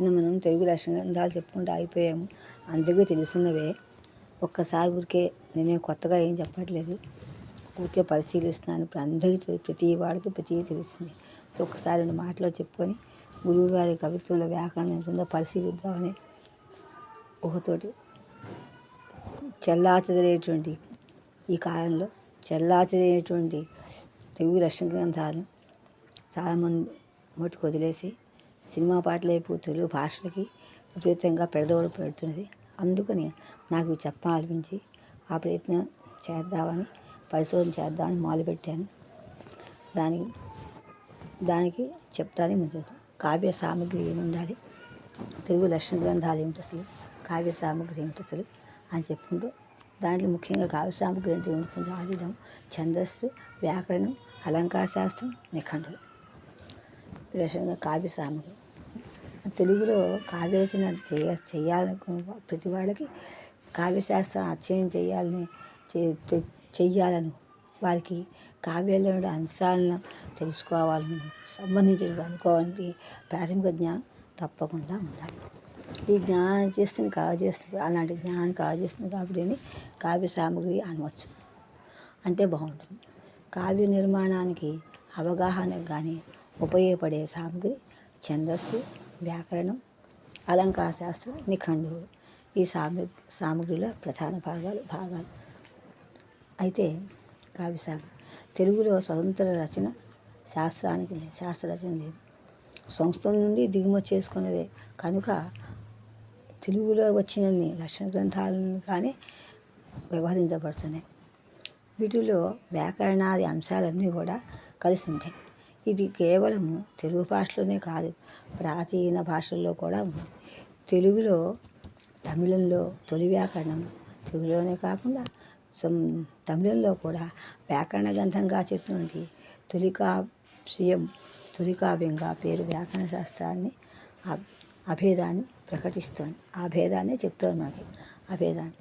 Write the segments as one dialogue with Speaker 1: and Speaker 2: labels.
Speaker 1: నిన్న మనం తెలుగు లక్షణ గ్రంథాలు చెప్పుకుంటూ అయిపోయాము అందరికీ తెలుసున్నవే. ఒక్కసారి ఊరికే నేనే కొత్తగా ఏం చెప్పట్లేదు. ఊరికే పరిశీలిస్తున్నాను. ఇప్పుడు అందరికీ ప్రతి వాడికి ప్రతి తెలుస్తుంది. ఒక్కసారి రెండు మాటలో చెప్పుకొని గురువు గారి కవిత్వంలో వ్యాకరణం ఎంత ఉందో పరిశీలిద్దామని ఊహతోటి చెల్లాచదలేటువంటి ఈ కాలంలో చెల్లాచదలేటువంటి తెలుగు రక్షణ గ్రంథాలు చాలామంది మటుకు వదిలేసి సినిమా పాటల వైపు తెలుగు భాషలకి విపరీతంగా పెడదోడు పెడుతున్నది. అందుకని నాకు ఇవి చెప్పాలనిపించి ఆ ప్రయత్నం చేద్దామని పరిశోధన చేద్దామని మొదలుపెట్టాను. దానికి దానికి చెప్తానే ముందు కావ్య సామగ్రి ఏమి ఉండాలి తెలుగు లక్షణ గ్రంథాలు ఏమిటి అసలు? కావ్య సామగ్రి ఏమిటి అసలు? అని చెప్పుకుంటూ దాంట్లో ముఖ్యంగా కావ్య సామగ్రి అంటే కొంచెం ఆదిదం ఛందస్సు వ్యాకరణం అలంకార శాస్త్రం నిఖండలు ఈ కావ్య సామగ్రి తెలుగులో కావ్య రచన చేయ చేయాలనుకున్న ప్రతి వాళ్ళకి కావ్యశాస్త్రం అధ్యయనం చేయాలని చే- చెయ్యాలను. వారికి కావ్యంలో ఉండే అంశాలను తెలుసుకోవాలని సంబంధించిన అనుకోవాలంటే ప్రాథమిక జ్ఞానం తప్పకుండా ఉండాలి. ఈ జ్ఞానం చేస్తుంది కావ్య అలాంటి జ్ఞానం కావ్య కాబట్టి కావ్య సామగ్రి అనవచ్చు. అంటే బాగుంటుంది. కావ్య నిర్మాణానికి అవగాహనకు కానీ ఉపయోగపడే సామగ్రి ఛందస్సు వ్యాకరణం అలంకార శాస్త్రం నిఖండులు ఈ సామ సామగ్రిలో ప్రధాన భాగాలు భాగాలు. అయితే కావ్యశాఖ తెలుగులో స్వతంత్ర రచన శాస్త్రానికి లేదు శాస్త్ర రచన లేదు. సంస్థల నుండి దిగుమతి చేసుకున్నదే. కనుక తెలుగులో వచ్చినన్ని లక్షణ గ్రంథాలను కానీ వ్యవహరించబడుతున్నాయి. వీటిలో వ్యాకరణాది అంశాలన్నీ కూడా కలిసి ఉంటాయి. ఇది కేవలం తెలుగు భాషలోనే కాదు ప్రాచీన భాషల్లో కూడా ఉంది. తెలుగులో తమిళంలో తొలి వ్యాకరణం తెలుగులోనే కాకుండా సం- తమిళంలో కూడా వ్యాకరణ గ్రంథంగా చెప్తున్నది. తొలికావ్యం తొలికావ్యంగా పేరు వ్యాకరణ శాస్త్రాన్ని అభేదాన్ని ప్రకటిస్తోంది. ఆ భేదాన్ని చెప్తోంది మనకి. అభేదాన్ని.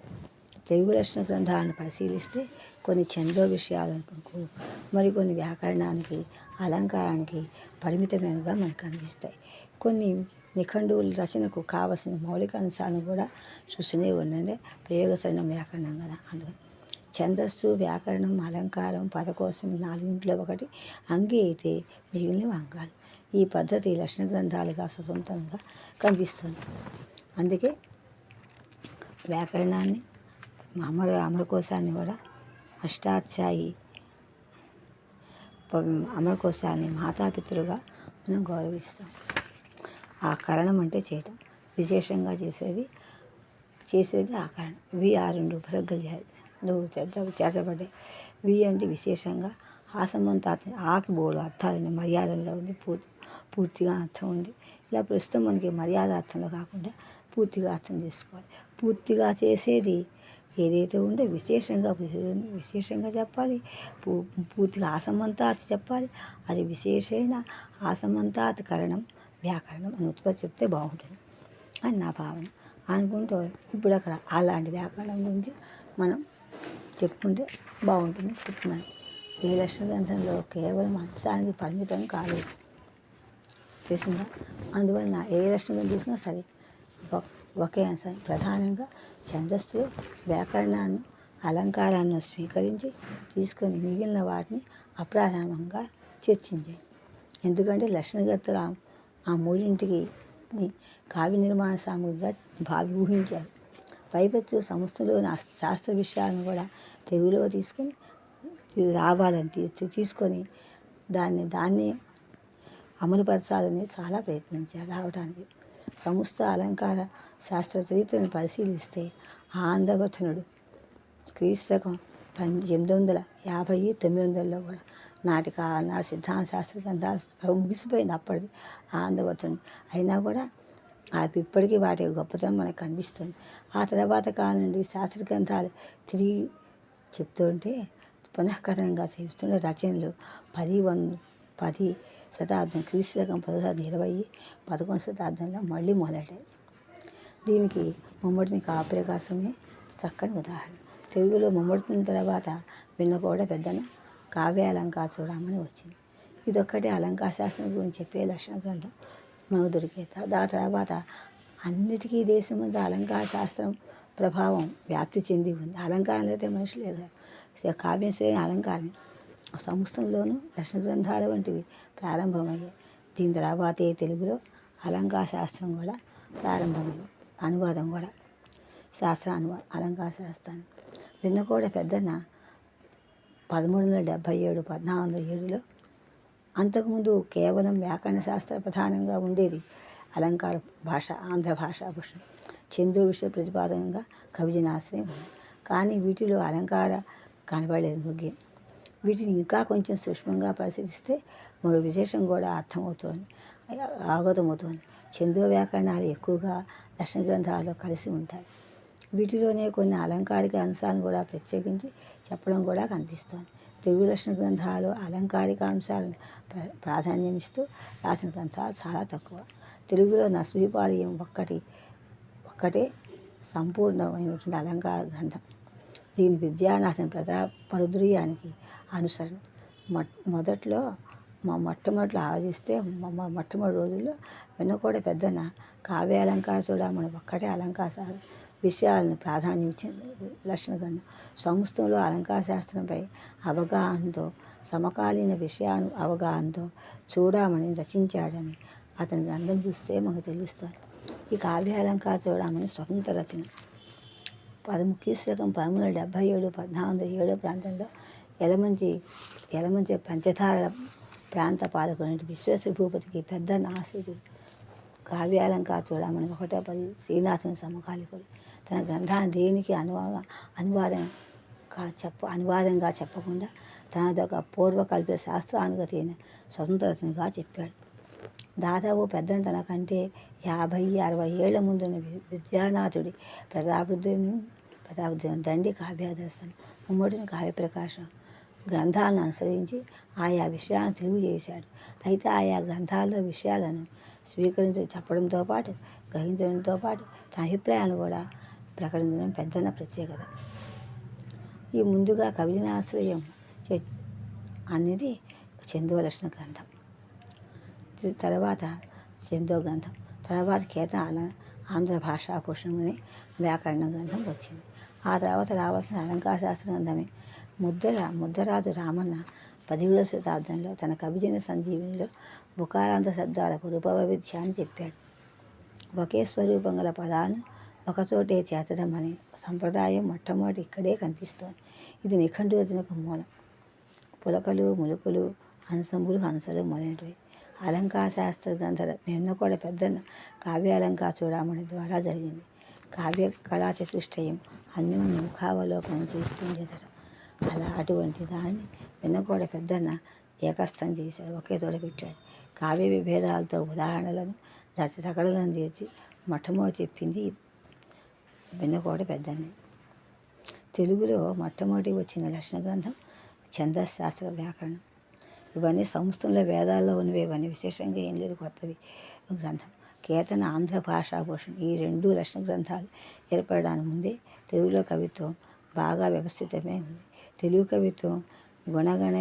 Speaker 1: తెలుగు రచన గ్రంథాలను పరిశీలిస్తే కొన్ని చందో విషయాలకు మరికొన్ని వ్యాకరణానికి అలంకారానికి పరిమితమైనగా మనకు కనిపిస్తాయి. కొన్ని నిఖండువుల రచనకు కావలసిన మౌలిక అంశాలను కూడా చూస్తూనే ఉండండి. ప్రయోగసరణ వ్యాకరణం కదా అందుకని ఛందస్సు వ్యాకరణం అలంకారం పదకోశం నాలుగింట్లో ఒకటి అంగి అయితే మిగిలిన అంగాలు ఈ పద్ధతి లక్షణ గ్రంథాలుగా స్వతంత్రంగా కనిపిస్తుంది. అందుకే వ్యాకరణాన్ని అమర అమరకోశాన్ని కూడా అష్టాధ్యాయి. ప- అమరకోశాన్ని మాతాపితృగా మనం గౌరవిస్తాం. ఆ కరణం అంటే చేయటం విశేషంగా చేసేది చేసేది ఆ కరణం. వి ఆ రెండు ఉపసర్గలు చేయాలి నువ్వు చేత చేర్చబడ్డాయి. వి అంటే విశేషంగా ఆ సంబంధం ఆకి బోడు అర్థాలని మర్యాదల్లో ఉంది పూర్తి పూర్తిగా అర్థం ఉంది. ఇలా ప్రస్తుతం మనకి మర్యాద అర్థంలో కాకుండా పూర్తిగా అర్థం చేసుకోవాలి. పూర్తిగా చేసేది ఏదైతే ఉందో విశేషంగా విశేషంగా చెప్పాలి. పూ- పూర్తిగా ఆసమంతాత్ చెప్పాలి. అది విశేషమైన ఆసమంతాత్ కరణం వ్యాకరణం అని ఉత్పత్తి చెప్తే బాగుంటుంది. అని నా భావన. అనుకుంటూ ఇప్పుడు అక్కడ అలాంటి వ్యాకరణం గురించి మనం చెప్పుకుంటే బాగుంటుంది. చెప్తున్నాను ఈ లక్షణ గ్రంథంలో కేవలం అంశానికి పరిమితం కాలేదు. తెలిసిందా? అందువలన ఏ లక్షణం తీసుకున్నా సరే ఒకే అంశం. ప్రధానంగా ఛందస్సులో వ్యాకరణాన్ని అలంకారాన్ని స్వీకరించి తీసుకొని మిగిలిన వాటిని అప్రారంభంగా చర్చించాయి ఎందుకంటే లక్షణగర్తలు ఆ- ఆ మూడింటికి కావ్య నిర్మాణ సామగ్రిగా భావి ఊహించారు. పైపెచ్చు సంస్థలోని శాస్త్ర విషయాలను కూడా తెలుగులో తీసుకొని రావాలని తీ- తీసుకొని దాన్ని దాన్ని అమలుపరచాలని చాలా ప్రయత్నించారు రావడానికి సంస్థ అలంకార శాస్త్ర చరిత్రను పరిశీలిస్తే ఆంధ్రవర్ధనుడు క్రీస్తకం పన్ ఎనిమిది వందల యాభై తొమ్మిది వందలలో కూడా నాటిక నాటి సిద్ధాంత శాస్త్ర గ్రంథాలు ముగిసిపోయింది. అప్పటిది ఆంధ్రవర్ధనుడు. అయినా కూడా అవి ఇప్పటికీ వాటి గొప్పతనం మనకు కనిపిస్తుంది. ఆ తర్వాత కాలం నుండి శాస్త్ర గ్రంథాలు తిరిగి చెప్తుంటే పునఃకరణంగా చేస్తున్న రచనలు పది వన్ పది శతాబ్దం క్రీస్తు శకం పదో శతాబ్దం ఇరవై పదకొండు శతాబ్దంలో మళ్ళీ మొదలెట్టాయి దీనికి ముమ్మడిని కాప్రకాశమే చక్కని ఉదాహరణ. తెలుగులో ముమ్మడిన తర్వాత విన్నకోడ పెద్దన కావ్య అలంకార చూడమని వచ్చింది. ఇదొక్కటే అలంకార శాస్త్రం గురించి చెప్పే లక్షణ గ్రంథం. మనకు దొరికే దా తర్వాత అన్నిటికీ దేశం మీద అలంకార శాస్త్రం ప్రభావం వ్యాప్తి చెంది ఉంది. అలంకారం అయితే మనుషులు లేదు కావ్యం శ్రేణి అలంకారం సంస్థల్లోనూ దర్శన గ్రంథాలు వంటివి ప్రారంభమయ్యాయి. దీని తర్వాతే తెలుగులో అలంకార శాస్త్రం కూడా ప్రారంభమైంది. అనువాదం కూడా. శాస్త్ర అనువా అలంకార శాస్త్రాన్ని విన్నకోడ పెద్దన్న పదమూడు వందల డెబ్భై ఏడు పద్నాలుగు వందల ఏడులో అంతకుముందు కేవలం వ్యాకరణ శాస్త్ర ప్రధానంగా ఉండేది అలంకార భాష ఆంధ్ర భాషాభూషణం చందు విషయ ప్రతిపాదనంగా కవిజనాశ్రయం ఉంది. కానీ వీటిలో అలంకార కనబడలేదు మృగ్యం. వీటిని ఇంకా కొంచెం సూక్ష్మంగా పరిశీలిస్తే మరో విశేషం కూడా అర్థమవుతోంది అవగతమవుతోంది చందో వ్యాకరణాలు ఎక్కువగా దర్శన గ్రంథాల్లో కలిసి ఉంటాయి. వీటిలోనే కొన్ని అలంకారిక అంశాలను కూడా ప్రత్యేకించి చెప్పడం కూడా కనిపిస్తోంది. తెలుగు లక్షణ గ్రంథాలు అలంకారిక అంశాలను ప్రాధాన్యం ఇస్తూ రాసిన గ్రంథాలు చాలా తక్కువ. తెలుగులో నస్వీపాలయం ఒక్కటి ఒక్కటే సంపూర్ణమైనటువంటి అలంకార గ్రంథం. దీని విద్యానాథన్ ప్రతా పరుద్రీయానికి అనుసరణ. మొ మొదట్లో మా మొట్టమొదటి ఆలోచిస్తే మా మా మొట్టమొదటి రోజుల్లో వెనుకోడ పెద్దన కావ్య అలంకార చూడమని ఒక్కటే అలంకార విషయాలను ప్రాధాన్యం ఇచ్చింది. లక్షణ గ్రంథం సంస్థలో అలంకార శాస్త్రంపై అవగాహనతో సమకాలీన విషయాను అవగాహనతో చూడమని రచించాడని అతని గ్రంథం చూస్తే మనకు తెలుస్తుంది. ఈ కావ్య అలంకార చూడమని స్వతంత్ర రచన పదముఖీ శకం పదమూడు డెబ్బై డెబ్భై ఏడు పద్నాలుగు ఏడో ప్రాంతంలో ఎలమంచి ఎలమంచి పంచదార ప్రాంత పాలకుడు విశ్వేశ్వర భూపతికి పెద్ద నాశీరుడు కావ్యాలంకా చూడమని ఒకటో పది శ్రీనాథుని సమకాలికుడు. తన గ్రంథాన్ని దేనికి అనువా అనువాదం కా చెప్ప అనువాదంగా చెప్పకుండా తనదొక పూర్వకల్పిత శాస్త్రానుగతి స్వతంత్రతనిగా చెప్పాడు. దాదాపు పెద్దన తనకంటే యాభై అరవై ఏళ్ళ ముందున్న విద్యానాథుడి ప్రతాపరుద్రుని ప్రతాపరుద్రుని దండి కావ్యాదర్శనం ముమ్మడిని కావ్యప్రకాశం గ్రంథాలను అనుసరించి ఆయా విషయాలను తెలియజేశాడు. అయితే ఆయా గ్రంథాల్లో విషయాలను స్వీకరించి చెప్పడంతో పాటు గ్రహించడంతో పాటు తన అభిప్రాయాలు కూడా ప్రకటించడం పెద్దన్న ప్రత్యేకత. ఈ ముందుగా కవిజనాశ్రయం చే అనేది చందోలక్షణ గ్రంథం. తర్వాత చందో గ్రంథం. తర్వాత కేతాల ఆంధ్ర భాషా అనే వ్యాకరణ గ్రంథం వచ్చింది. ఆ తర్వాత రావాల్సిన అలంకార శాస్త్ర గ్రంథమే ముద్దర ముద్దరాజు రామన్న పదిహేడవ శతాబ్దంలో తన కవిజన సంజీవినిలో బుకారాంత శబ్దాలకు రూపవైవిధ్యాన్ని చెప్పాడు. ఒకే స్వరూపం గల పదాలను ఒకచోటే చేర్చడం అనే సంప్రదాయం మొట్టమొదటి ఇక్కడే కనిపిస్తోంది. ఇది నిఘంటు రచనకు మూలం. పులకలు ములుకులు హంసములు హంసలు మొదలైనవి. అలంకార శాస్త్ర గ్రంథాల నిన్న కూడా పెద్దన్న కావ్యాలంకార చూడమని ద్వారా జరిగింది. కావ్య కళా చతుష్టయం అన్యోన్య ముఖావలోకనం చేస్తుండేదట అలా అటువంటి దాన్ని విన్నకోడ పెద్దన్న ఏకస్థం చేశాడు ఒకే తోడ పెట్టాడు. కావ్య విభేదాలతో ఉదాహరణలను రచ చేసి మొట్టమొదటి చెప్పింది విన్నకోడ పెద్దన్నే. తెలుగులో మొట్టమొదటి వచ్చిన లక్షణ గ్రంథం ఛందశాస్త్ర వ్యాకరణం. ఇవన్నీ సంస్థల్లో వేదాల్లో ఉన్నవి ఇవన్నీ విశేషంగా ఏం లేదు కొత్తవి గ్రంథం. కేతన ఆంధ్ర భాషాభూషణ్ ఈ రెండు లక్షణ గ్రంథాలు ఏర్పడడానికి ముందే తెలుగులో కవిత్వం బాగా వ్యవస్థితమే ఉంది తెలుగు కవిత్వం గుణగణ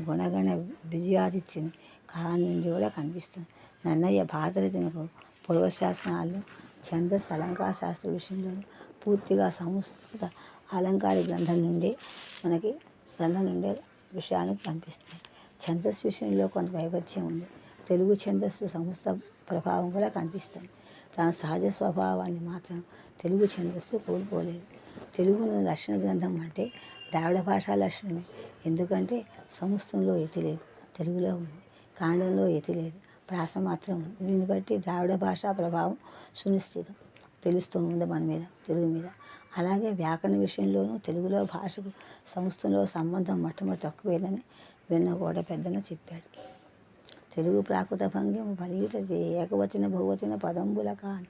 Speaker 1: గుణగణ విజయాదిత్యం కాలం నుండి కూడా కనిపిస్తుంది. నన్నయ్య భారతరచనకు పూర్వశాసనాలు ఛందస్సు అలంకార శాస్త్ర విషయంలో పూర్తిగా సంస్కృత అలంకార గ్రంథం నుండి మనకి గ్రంథం నుండే విషయానికి కనిపిస్తుంది. ఛందస్సు విషయంలో కొంత వైవిధ్యం ఉంది. తెలుగు ఛందస్సు సంస్థ ప్రభావం కూడా కనిపిస్తుంది. తన సహజ స్వభావాన్ని మాత్రం తెలుగు ఛందస్సు కోల్పోలేదు. తెలుగును లక్షణ గ్రంథం అంటే ద్రావిడ భాషా లక్షణమే. ఎందుకంటే సంస్థంలో ఎతి లేదు. తెలుగులో ఉంది. కాండంలో ఎతి లేదు. ప్రాస మాత్రం ఉంది. దీన్ని బట్టి ద్రావిడ భాషా ప్రభావం సునిశ్చితం. తెలుస్తూ ఉంది మన మీద తెలుగు మీద. అలాగే వ్యాకరణ విషయంలోనూ తెలుగులో భాషకు సంస్థలో సంబంధం మొట్టమొదటి తక్కువేనని విన్న కూడా పెద్దన చెప్పాడు. తెలుగు ప్రాకృత భంగిం బలీట ఏకవచన బహువచన పదంబుల కాని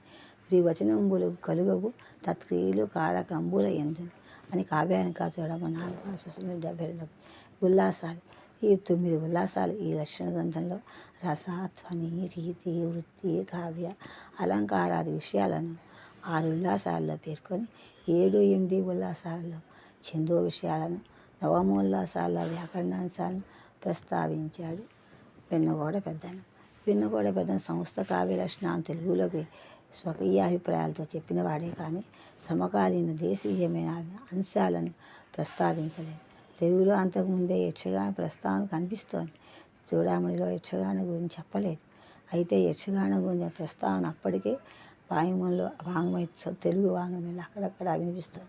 Speaker 1: శ్రీవచనంబులు కలుగవు తత్క్రియలు కారకంబుల ఎందు. అని కావ్యానికా చూడమ నాలుగు డెబ్బై రెండు ఉల్లాసాలు. ఈ తొమ్మిది ఉల్లాసాలు ఈ లక్షణ గ్రంథంలో రస ధ్వని రీతి వృత్తి కావ్య అలంకారాది విషయాలను ఆరు ఉల్లాసాల్లో పేర్కొని ఏడు ఎనిమిది ఉల్లాసాల్లో చందో విషయాలను నవమోల్లాసాల వ్యాకరణాంశాలను ప్రస్తావించాడు వెన్నగోడ పెద్దన వెన్నగోడ పెద్ద సంస్థ కావ్య లక్షణాన్ని తెలుగులోకి స్వకీయ అభిప్రాయాలతో చెప్పిన వాడే కానీ సమకాలీన దేశీయమైన అంశాలను ప్రస్తావించలేదు. తెలుగులో అంతకుముందే యక్షగాన ప్రస్తావన కనిపిస్తోంది. చూడామణిలో యక్షగాన గురించి చెప్పలేదు. అయితే యక్షగాన గురించిన ప్రస్తావన అప్పటికే వాయుమంలో వాంగ్మయ తెలుగు వాంగ్మయంలో అక్కడక్కడ వినిపిస్తుంది.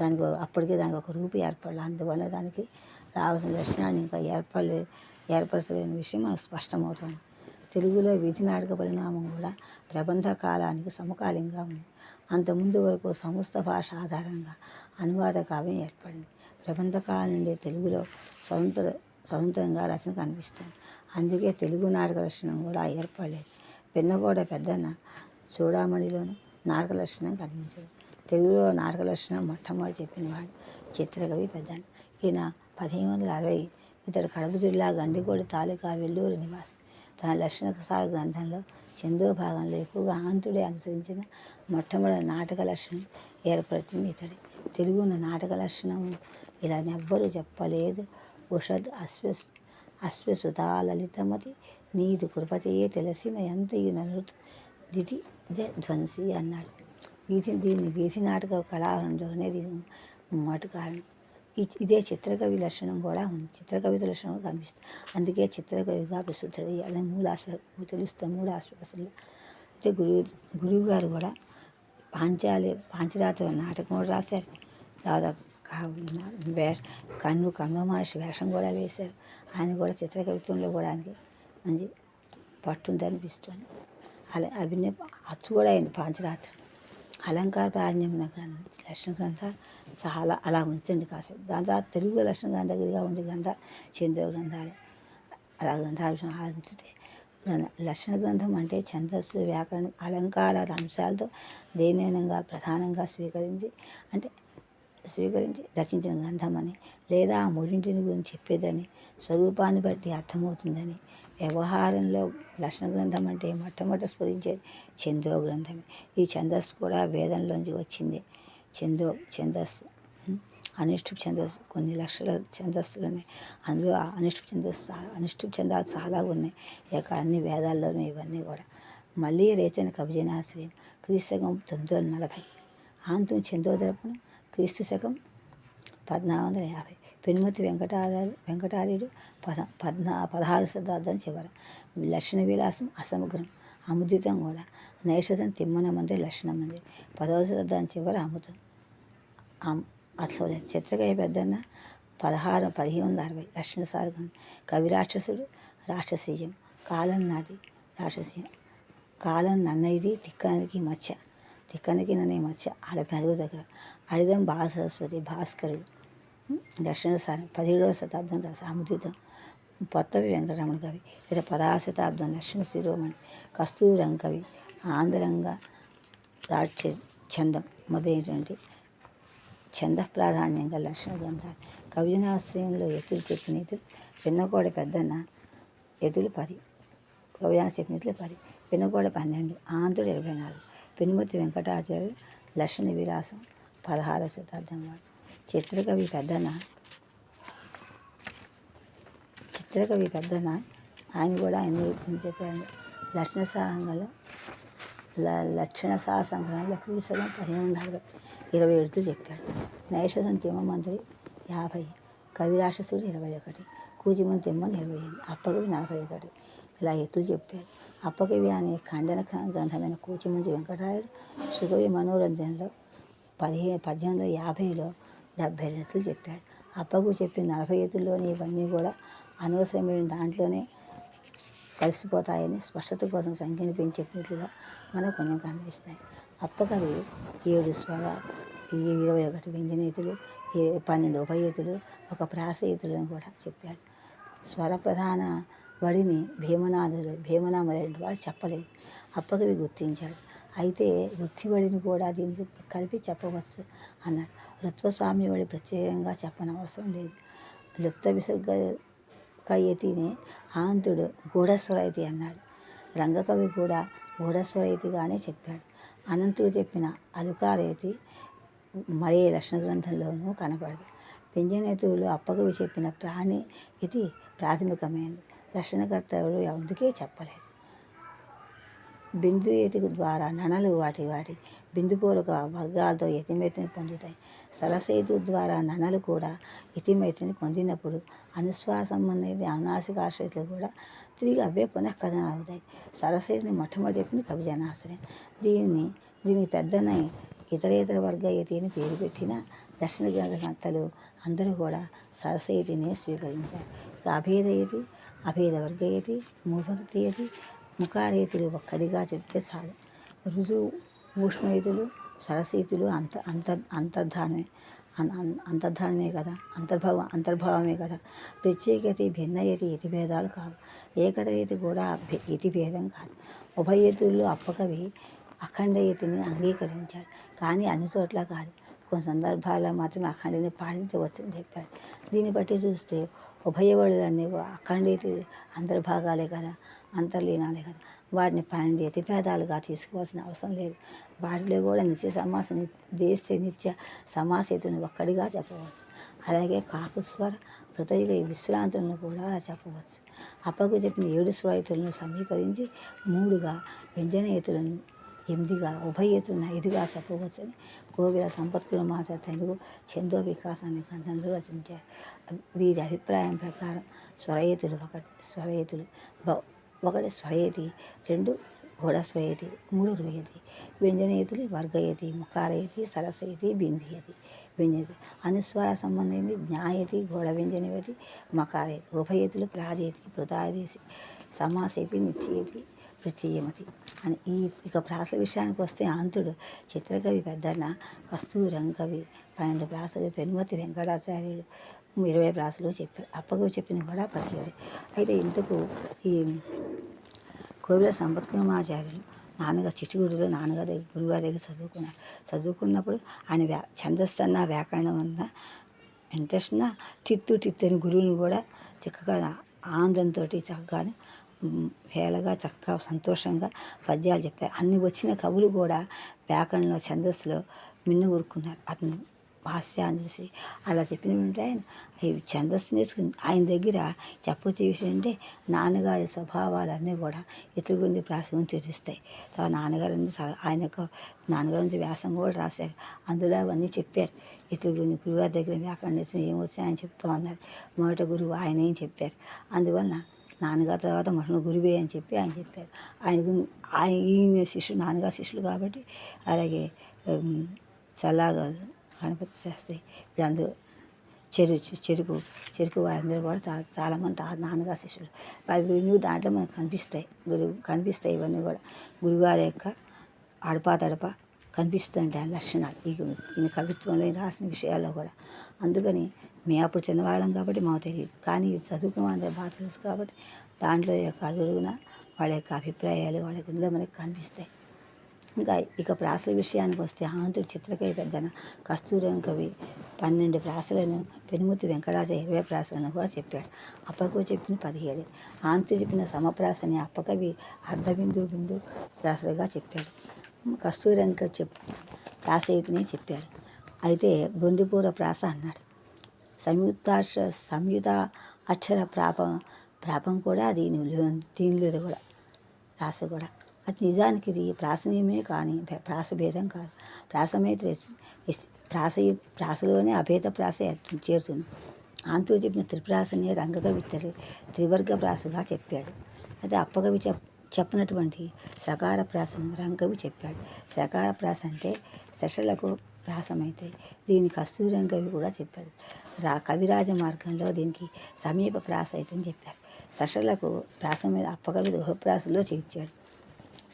Speaker 1: దానికి అప్పటికే దానికి ఒక రూపు ఏర్పడలేదు అందువల్ల దానికి రావాల్సిన లక్షణాన్ని ఇంకా ఏర్పడలేదు ఏర్పరచలేని విషయం మనకు స్పష్టమవుతుంది. తెలుగులో వీధి నాటక పరిణామం కూడా ప్రబంధ కాలానికి సమకాలీనంగా ఉంది. అంతకుముందు వరకు సంస్థ భాష ఆధారంగా అనువాద కావ్యం ఏర్పడింది. ప్రబంధ కాలం నుండి తెలుగులో స్వతంత్ర స్వతంత్రంగా రచన కనిపిస్తుంది. అందుకే తెలుగు నాటక లక్షణం కూడా ఏర్పడలేదు. పెన్నగోడ పెద్దన్న చూడామణిలోను నాటక లక్షణం కనిపించదు. తెలుగులో నాటక లక్షణం మొట్టమొదటి చెప్పినవాడు చిత్రకవి పెద్దన్న. ఈయన పదిహేను వందల అరవై ఇతడు కడప జిల్లా గండికోట తాలూకా వెల్లూరు నివాసి. తన లక్షణసార గ్రంథంలో చందో భాగంలో ఎక్కువగా ఆంతుడే అనుసరించిన మొట్టమొదటి నాటక లక్షణం ఏర్పడుతుంది ఇతడి. తెలుగున నాటక లక్షణం ఇలా ఎవ్వరూ చెప్పలేదు. ఉషద్ అశ్వ అశ్వసుతా లలితమతి నీదు కృపతయే తెలిసిన ఎంతయు నలుతు దిది జ ధ్వంసి అన్నాడు. వీధి దీన్ని వీధి నాటక కళారంలోనే దీని మొదటి కారణం. ఇదే చిత్రకవి లక్షణం కూడా ఉంది. చిత్రకవిత లక్షణం కనిపిస్తుంది అందుకే చిత్రకవిగా ప్రసిద్ధుడు అదే మూలాశ్వ తెలుస్తుంది మూలాశ్వాసంలో. అయితే గురువు గురువు గారు కూడా పాంచాలి పాంచరాత్రి నాటకం కూడా రాశారు. దాదాపు వేష కన్ను కన్ను మహర్షి వేషం కూడా వేశారు. ఆయన కూడా చిత్రకవిత్వంలో కూడా ఆయనకి మంచి పట్టుందనిపిస్తుంది. అలా అభినయ అచ్చు కూడా అయింది పాంచరాత్రి అలంకార ప్రాధాన్యం గ్రంథం లక్షణ గ్రంథాలు చాలా అలా ఉంచండి కాసేపు. దాని తర్వాత తెలుగు లక్షణ గ్రంథ దగ్గరగా ఉండే గ్రంథాలు చంద్ర గ్రంథాలే అలా గ్రంథాలు విషయం లక్షణ గ్రంథం అంటే ఛందస్సు వ్యాకరణం అలంకారాల అంశాలతో దేనైనంగా ప్రధానంగా స్వీకరించి అంటే స్వీకరించి రచించిన గ్రంథమని లేదా ఆ మూడింటిని గురించి చెప్పేదని స్వరూపాన్ని బట్టి అర్థమవుతుందని వ్యవహారంలో లక్షణ గ్రంథం అంటే మొట్టమొదట స్ఫురించేది చందో గ్రంథమే. ఈ ఛందస్సు కూడా వేదంలోంచి వచ్చింది. చందో ఛందస్సు ఉం? ఛందస్సు కొన్ని లక్షల ఛందస్సులు ఉన్నాయి అందులో ఆ ఛందస్సు చా- ఛందాలు చాలా ఉన్నాయి. ఇక అన్ని వేదాల్లోనూ ఇవన్నీ కూడా. మళ్ళీ రేచన కవిజనాశ్రయం క్రీస్తకం తొమ్మిది వందల నలభై. ఆంతం చందోదర్పణం క్రీస్తు శకం పద్నాలుగు వందల యాభై. పెనుమతి వెంకటాచార్య వెంకటార్యుడు పద పద్నా పదహారు శతాబ్దం చివర. లక్షణ విలాసం అసమగ్రం అముదితం కూడా. నైషధం తిమ్మన మంది లక్షణ మంది పదవ శతాబ్దం చివర అమృతం. అసలు చిత్రకాయ పెద్దన్న పదహారు పదిహేను వందల అరవై. లక్షణ సారగం కవి రాక్షసుడు రాక్షసీయం. కాలం నాటి రాక్షసీయం. కాలం నన్నైది తిక్కనకి మచ్చ. తిక్కనకి నన్నే మచ్చ. అలపి అదుగు దగ్గర. అడిదం బాల సరస్వతి భాస్కరుడు. ఉం? దక్షిణ సారం పదిహేడవ శతాబ్దం రాస అముదితం పొత్తవి వెంకటరమణ కవి ఇతర పదహారు శతాబ్దం లక్ష్మణ శిరోమణి కస్తూరం కవి ఆంధ్రంగా రాక్ష చందం మొదలైనటువంటి ఛంద ప్రాధాన్యంగా లక్షణ గ్రంథాలు కవిజనాశ్రయంలో ఎతులు చెప్పిన చిన్నకోడ పెద్దన్న ఎదులు పది కవినాశ చెప్పిన ఎతులు పది పన్నెండు ఆంధ్రుడు ఇరవై నాలుగు పెనుమతి వెంకటాచార్యులు లక్షణ విలాసం పదహారవ శతాబ్దం వాడు చిత్రకవి పెద్దన. చిత్రకవి పెద్దన. ఆయన కూడా ఆయన చెప్పాను చెప్పాడు? లక్షణ సాహంగంలో లక్షణ సహ సంగ్రహంలో క్రీస్తులం పదిహేను వందల అరవై ఇరవై ఏడుతో చెప్పాడు. నైషధం తిమ్మమంత్రి యాభై కవిరాక్షసుడు ఇరవై ఒకటి కూచిమని తిమ్మని ఇరవై ఎనిమిది అప్పకవి నలభై ఒకటి. ఇలా ఎత్తులు చెప్పారు. అప్పకవి అనే ఖండన గ్రంథమైన కూచిమంచి వెంకటరాయుడు సుగవి మనోరంజనలో పదిహేను పద్దెనిమిది వందల యాభైలో డెబ్భై ఎత్తులు చెప్పాడు. అప్పకు చెప్పిన నలభై ఎత్తుల్లోని ఇవన్నీ కూడా అనవసరమైన దాంట్లోనే కలిసిపోతాయని స్పష్టత కోసం సంఖ్యను పెంచి చెప్పినట్లుగా మనకు కొన్ని కనిపిస్తున్నాయి. అప్పకవి ఏడు స్వర ఇరవై ఒకటి వ్యంజనేతులు ఈ పన్నెండు ఉపయోతులు ఒక ప్రాసయుతులను కూడా చెప్పాడు. స్వర ప్రధాన వడిని భీమనాథులు భీమనామలైన వాడు చెప్పలేదు. అప్పకవి గుర్తించాడు. అయితే వృత్తివడిని కూడా దీనికి కలిపి చెప్పవచ్చు అన్నాడు. రుత్వస్వామి వడి ప్రత్యేకంగా చెప్పనవసరం లేదు. లుప్త విసర్గ కయ్యతిని ఆంతుడు గూఢస్వరైతి అన్నాడు. రంగకవి కూడా గూఢస్వరైతిగానే చెప్పాడు. అనంతుడు చెప్పిన అలుకారైతి మరే లక్షణ గ్రంథంలోనూ కనపడదు. పింజనేతువులు అప్పకవి చెప్పిన ప్రాణి ఇది ప్రాథమికమైనది. లక్షణకర్తలు అందుకే చెప్పలేదు. బిందు యతికు ద్వారా నణలు వాటి వాటి బిందుపూర్వక వర్గాలతో యతిమైతిని పొందుతాయి. సరసేతు ద్వారా నణలు కూడా యతిమైతిని పొందినప్పుడు అనుశ్వాసం అనేది అనాసికాశ్రయతలు కూడా తిరిగి అవే పునఃకథన అవుతాయి సరసేతుని మొట్టమొదటి చెప్పింది కవిజనాశ్రయం. దీన్ని దీనికి పెద్దనై ఇతరేతర వర్గ యతి అని పేరు పెట్టిన దర్శన గ్రంథకర్తలు అందరూ కూడా సరస్వతినే స్వీకరించారు. ఇక అభేదయతి అభేద వర్గయతి మూభక్తియతి ముఖారీతులు ఒక్కడిగా చెప్తే చాలు. రుజువు ఊష్మయుతులు సరసీతులు అంత అంత అంతర్ధానమే. అన్- అంతర్ధానమే కదా. అంతర్భావ అంతర్భావమే కదా. ప్రత్యేకత భిన్నయతి ఇతి భేదాలు కావు. ఏకతయతి కూడా ఇతి భేదం కాదు. ఉభయతుల్లో అప్పకవి అఖండయతిని అంగీకరించాడు కానీ అన్ని చోట్ల కాదు. కొన్ని సందర్భాల్లో మాత్రమే అఖండని పాటించవచ్చని చెప్పాడు దీన్ని బట్టి చూస్తే ఉభయవళులన్నీ కూడా అంతర్భాగాలే కదా అంతర్లీనాలే కదా. వాటిని పన్నెండు యతిభేదాలుగా తీసుకోవాల్సిన అవసరం లేదు. వాటిలో కూడా నిత్య సమాస ని- దేశ నిత్య సమాసేతుని ఒక్కడిగా చెప్పవచ్చు. అలాగే కాకుస్వర హృదయ విశ్రాంతులను కూడా అలా చెప్పవచ్చు. అప్పకు చెప్పిన ఏడు స్వరతులను సమీకరించి మూడుగా వ్యంజనయుతులను ఎనిమిదిగా ఉభయతున్న ఐదుగా చెప్పవచ్చని గోవిల కోవిల సంపత్కులమాత తెలుగు చందో వికాసాన్ని గ్రంథంలో రచించారు వీరి అభిప్రాయం ప్రకారం స్వరయతులు ఒకటి స్వరయతులు ఒకటి స్వరయతి రెండు ఘోడ స్వయతి మూడు రుయతి వ్యంజనయతులు వర్గయతి ముఖారయతి సరసయతి బిందుయతి వ్యంజయతి అనుస్వార సంబంధమైంది జ్ఞాయతి ఘోడ వ్యంజనయతి మకారయతి ఉభయతులు ప్రాజయతి పృతాదేశి సమాసేతి నిశ్చయతి ప్రత్యయమతి అని ఈ ఇక ప్రాస విషయానికి వస్తే ఆంతుడు చిత్రకవి పెద్దన్న కస్తూరం కవి పన్నెండు ప్రాసలు పెనుమతి వెంకటాచార్యుడు ఇరవై ప్రాసలు చెప్పారు. అప్పకు చెప్పిన కూడా పదిహేడు అయితే ఇంతకు ఈ కోవిల సంపత్కర్మాచార్యులు నాన్నగారు చిట్టుగుడిలో నాన్నగారి దగ్గర గురుగారి దగ్గర చదువుకున్నారు. చదువుకున్నప్పుడు ఆయన వ్యా ఛందస్సు అన్న వ్యాకరణం అన్న ఇంట్రెస్ట్ ఉన్న తిత్తు తిత్తు అని గురువుని కూడా చక్కగా ఆనందంతో చక్కగానే మ్, వేలగా చక్కగా సంతోషంగా పద్యాలు చెప్పారు. అన్ని వచ్చిన కవులు కూడా వ్యాకరణలో ఛందస్సులో మిన్న ఊరుకున్నారు. అతను హాస్యాన్ని చూసి అలా చెప్పినట్టు ఆయన అవి ఛందస్సు నేర్చుకుంది. ఆయన దగ్గర చెప్పొచ్చే విషయం అంటే నాన్నగారి స్వభావాలన్నీ కూడా ఇతరుగుంది ప్రాసంగం తెలుస్తాయి తర్వాత నాన్నగారు నుంచి ఆయన యొక్క నాన్నగారి నుంచి వ్యాసం కూడా రాశారు. అందులో అవన్నీ చెప్పారు. ఇతరుగుంది గురుగారి దగ్గర వ్యాకరణ నేర్చుకుని ఏం వచ్చాయని చెప్తూ అన్నారు. మొదట గురువు ఆయన ఏం చెప్పారు. అందువలన నాన్నగారి తర్వాత మొట్టమొదటి గురువే అని చెప్పి ఆయన చెప్పారు. ఆయన ఆయన ఈయన శిష్యుడు నాన్నగారు శిష్యులు కాబట్టి అలాగే చల్లగా చల్లాగా గణపతి శాస్త్రి వీళ్ళందరూ చెరు చెరుకు చెరుకు వారందరూ కూడా చాలామంది నాన్నగారు శిష్యులు. అవి దాంట్లో మనకు కనిపిస్తాయి. గురువు కనిపిస్తాయి ఇవన్నీ కూడా. గురుగారి యొక్క అడపా తడప కనిపిస్తుంటాయి ఆ లక్షణాలు. ఈ ఈయన కవిత్వంలో రాసిన విషయాల్లో కూడా. అందుకని మేము అప్పుడు చిన్నవాళ్ళం కాబట్టి మాకు తెలియదు. కానీ చదువుకున్న అందరూ బాగా తెలుసు కాబట్టి దాంట్లో యొక్క అడుగున వాళ్ళ యొక్క అభిప్రాయాలు వాళ్ళ ఇందులో మనకు కనిపిస్తాయి. ఇంకా ఇక ప్రాసల విషయానికి వస్తే ఆంధ్రుడు చిత్రకవి పెద్దన కస్తూరం కవి పన్నెండు ప్రాసలను పెనుమూతి వెంకటాచ ఇరవై ప్రాసలను కూడా చెప్పాడు. అప్పకు చెప్పిన పదిహేడు. ఆంధ్రుడు చెప్పిన సమప్రాసని అప్పకవి అర్ధ బిందు బిందు ప్రాసలుగా చెప్పాడు. కస్తూరంక చెప్ ప్రాసయితనే చెప్పాడు. అయితే బొందిపూర ప్రాస అన్నాడు. సంయుక్తాక్ష సంయుత అక్షర ప్రాపం ప్రాపం కూడా దీని దీనిలో కూడా ప్రాస కూడా. అది నిజానికి ఇది ప్రాసనీయమే కానీ ప్రాసభేదం ప్రాస భేదం కాదు. ప్రాసమైతే ప్రాస ప్రాసలోనే అభేద ప్రాస చేరుతుంది. ఆంతుడు చెప్పిన త్రిప్రాసనే రంగకవి త్రివర్గ ప్రాసగా చెప్పాడు. అది అప్పకవి చెప్ చెప్పినటువంటి సకార ప్రాసను రంగవి చెప్పాడు. సకార ప్రాస అంటే శశలకు ప్రాసమైతే దీని కస్తూరి రంగవి కూడా చెప్పాడు. రా కవిరాజ మార్గంలో దీనికి సమీప ప్రాస అయితే అని చెప్పారు. శశలకు ప్రాస మీద అప్పకవి దోహప్రాసలో చేర్చాడు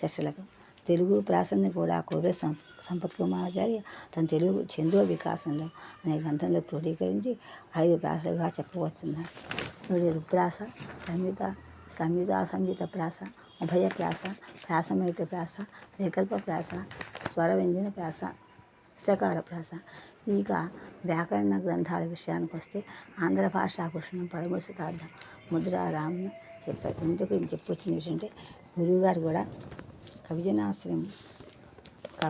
Speaker 1: శశలకు. తెలుగు ప్రాసని కూడా కోవె సం సంపత్ కుమారాచార్య తన తెలుగు చందో వికాసంలో అనే గ్రంథంలో క్రోడీకరించి ఐదు ప్రాసలుగా చెప్పవచ్చున్నాడు. ఇప్పుడు రుప్రాస సంయుత సంయుత సంయుత ప్రాస ఉభయ ప్రాస ప్రాసమేత ప్రాస వికల్ప ప్రాస స్వర వ్యంజన ప్రాస సకార ప్రాస ఇక వ్యాకరణ గ్రంథాల విషయానికి వస్తే ఆంధ్ర భాషాభూషణం పదమూడు శతాబ్దం ముద్రారామ్ను చెప్పారు ఎందుకు ఇది చెప్పొచ్చిన విషయం అంటే గురువుగారు కూడా కవిజనాశ్రయం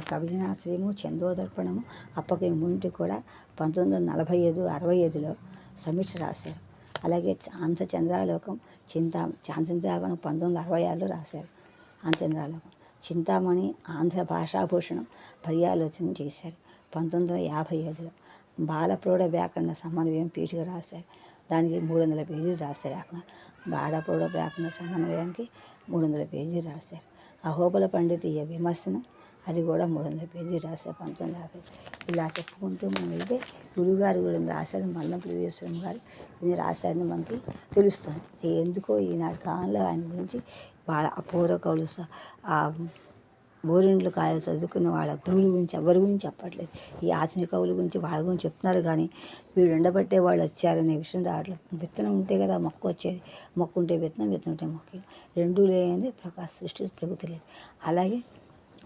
Speaker 1: కవిజనాశ్రయము చందోదర్పణము అప్పకి ముంటి కూడా పంతొమ్మిది వందల నలభై ఐదు అరవై ఐదులో సమీక్ష రాశారు. అలాగే చాంత చంద్రాలోకం చింత చాంచంద్రాగణం పంతొమ్మిది వందల అరవై ఆరులో రాశారు. అంతచంద్రాలోకం చింతామణి ఆంధ్ర భాషాభూషణం పర్యాలోచన చేశారు. పంతొమ్మిది వందల యాభై ఐదులో బాలప్రౌఢ వ్యాకరణ సమన్వయం పీఠిక రాశారు. దానికి మూడు వందల పేజీలు రాశారు అక్కడ బాలప్రౌఢ వ్యాకరణ సమన్వయానికి మూడు వందల పేజీలు రాశారు. అహోబల పండితీయ విమర్శన అది కూడా మూడు వందల పేజీలు రాశారు పంతొమ్మిది యాభై ఇలా చెప్పుకుంటూ మనం వెళ్తే గురుగారు కూడా రాశారు మల్లం వీరేశ్వరం గారు ఇది రాశారని మనకి తెలుస్తుంది. ఎందుకో ఈనాటి కాలంలో ఆయన గురించి బాగా అపూర్వ కవులు బోరిండ్లు కాయ చదువుకున్న వాళ్ళ గురువుల గురించి ఎవరి గురించి చెప్పట్లేదు. ఈ ఆధునిక కవుల గురించి వాళ్ళ గురించి చెప్తున్నారు కానీ వీళ్ళు ఉండబట్టే వాళ్ళు వచ్చారనే విషయం రావట్లేదు. విత్తనం ఉంటే కదా మొక్క వచ్చేది. మొక్క ఉంటే విత్తనం విత్తనం ఉంటే మొక్క. రెండూ లేని ప్రకాశ సృష్టి ప్రకృతి లేదు. అలాగే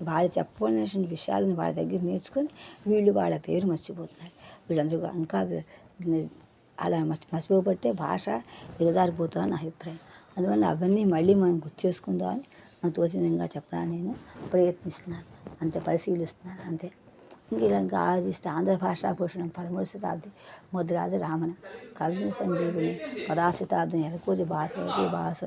Speaker 1: వాళ్ళు చెప్పవలసిన విషయాలను వాళ్ళ దగ్గర నేర్చుకొని వీళ్ళు వాళ్ళ పేరు మర్చిపోతున్నారు. వీళ్ళందరూ ఇంకా అలా మర్చి మర్చిపోబట్టే భాష దిగదారిపోతుందని నా అభిప్రాయం. అందువల్ల అవన్నీ మళ్ళీ మనం గుర్తు చేసుకుందామని నాకు తోచిన విధంగా చెప్పడానికి నేను? ప్రయత్నిస్తున్నాను. అంతే పరిశీలిస్తున్నాను. అంతే. ఇంక ఇలా ఇంకా ఆలోచిస్తే ఆంధ్ర భాషాభూషణం పదమూడు శతాబ్ది ముద్రాజు రామన. కవిజన సంజీవిని పదా శతాబ్దం ఎలకూది భాషవతి భాష